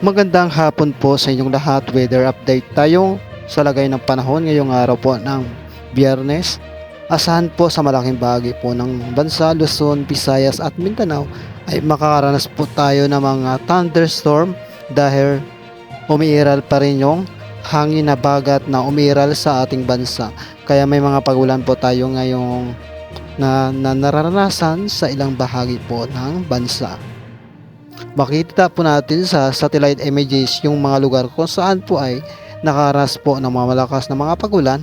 Magandang hapon po sa inyong lahat. Weather update tayo sa lagay ng panahon ngayong araw po ng Biyernes. Asahan po sa malaking bahagi po ng bansa, Luzon, Visayas at Mindanao ay makakaranas po tayo ng mga thunderstorm dahil umiiral pa rin yung hangin na bagat na umiiral sa ating bansa. Kaya may mga pagulan po tayo ngayong na, na nararanasan sa ilang bahagi po ng bansa. Makita po natin sa satellite images yung mga lugar kung saan po ay nakaras po ng mga malakas na mga pagulan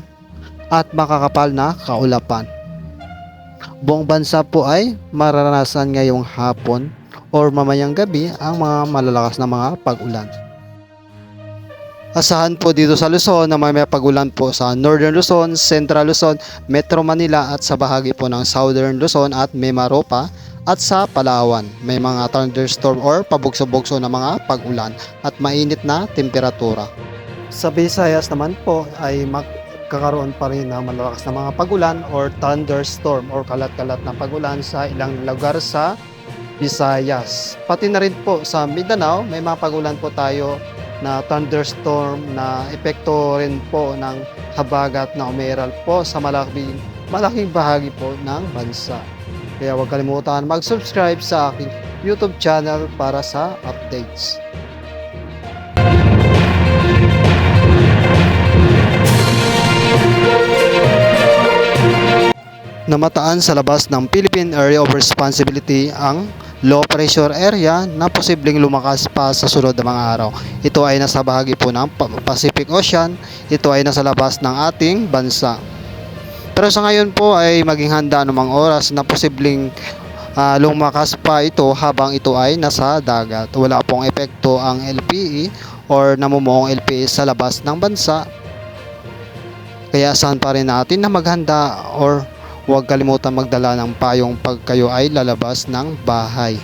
at makakapal na kaulapan. Buong bansa po ay mararanasan ngayong hapon or mamayang gabi ang mga malalakas na mga pagulan. Asahan po dito sa Luzon na may pagulan po sa Northern Luzon, Central Luzon, Metro Manila at sa bahagi po ng Southern Luzon at Mimaropa at sa Palawan. May mga thunderstorm or pabugso-bugso na mga pagulan at mainit na temperatura. Sa Visayas naman po ay magkakaroon pa rin ng malalakas na mga pagulan or thunderstorm or kalat-kalat na pagulan sa ilang lugar sa Visayas. Pati na rin po sa Mindanao, may mga pagulan po tayo na thunderstorm na epekto rin po ng habagat na umeral po sa malaking, malaking bahagi po ng bansa. Kaya huwag kalimutan mag-subscribe sa aking YouTube channel para sa updates. Namataan sa labas ng Philippine Area of Responsibility ang low pressure area na posibleng lumakas pa sa sunod na mga araw. Ito ay nasa bahagi po ng Pa- Pacific Ocean. Ito ay nasa labas ng ating bansa. Pero sa ngayon po ay maging handa anumang oras na posibleng ah, lumakas pa ito habang ito ay nasa dagat. Wala pong epekto ang LPE or namumuong LPE sa labas ng bansa. Kaya saan pa rin natin na maghanda or huwag kalimutan magdala ng payong pag kayo ay lalabas ng bahay.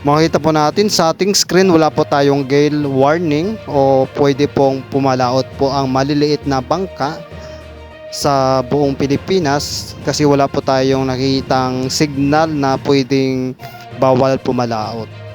Makita po natin sa ating screen wala po tayong gale warning o pwede pong pumalaot po ang maliliit na bangka sa buong Pilipinas kasi wala po tayong nakikitang signal na pwedeng bawal pumalaot.